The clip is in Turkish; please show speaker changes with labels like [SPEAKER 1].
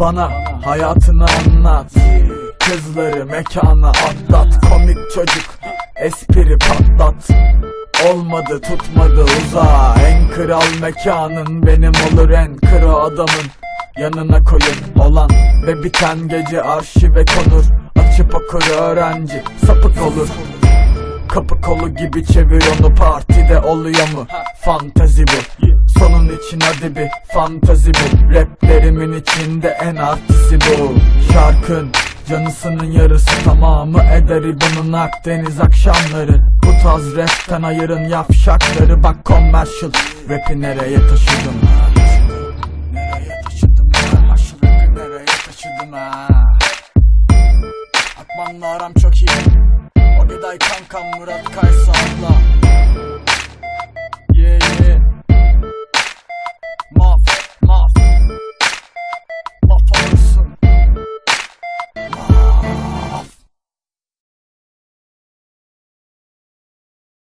[SPEAKER 1] Bana hayatını anlat. Kızları mekana atlat. Komik çocuk espri patlat. Olmadı tutmadı uzağa. En kral mekanın benim olur en kırı adamın. Yanına koyup olan ve biten gece arşive konur. Açıp okur öğrenci sapık olur. Kapı kolu gibi çevir onu partide oluyor mu? Fantezi bu Sonun için hadi bir fantezi bu. Raplerimin içinde en artisi bu. Şarkın canısının yarısı tamamı ederi bunun Akdeniz akşamları. Bu tarz rapten ayırın yavşakları. Bak commercial rapi nereye taşıdım Nereye taşıdım Haşıl rapi nereye taşıdım ha Akmanla aram çok iyi. Ogiday kankam Murat Kaysa abla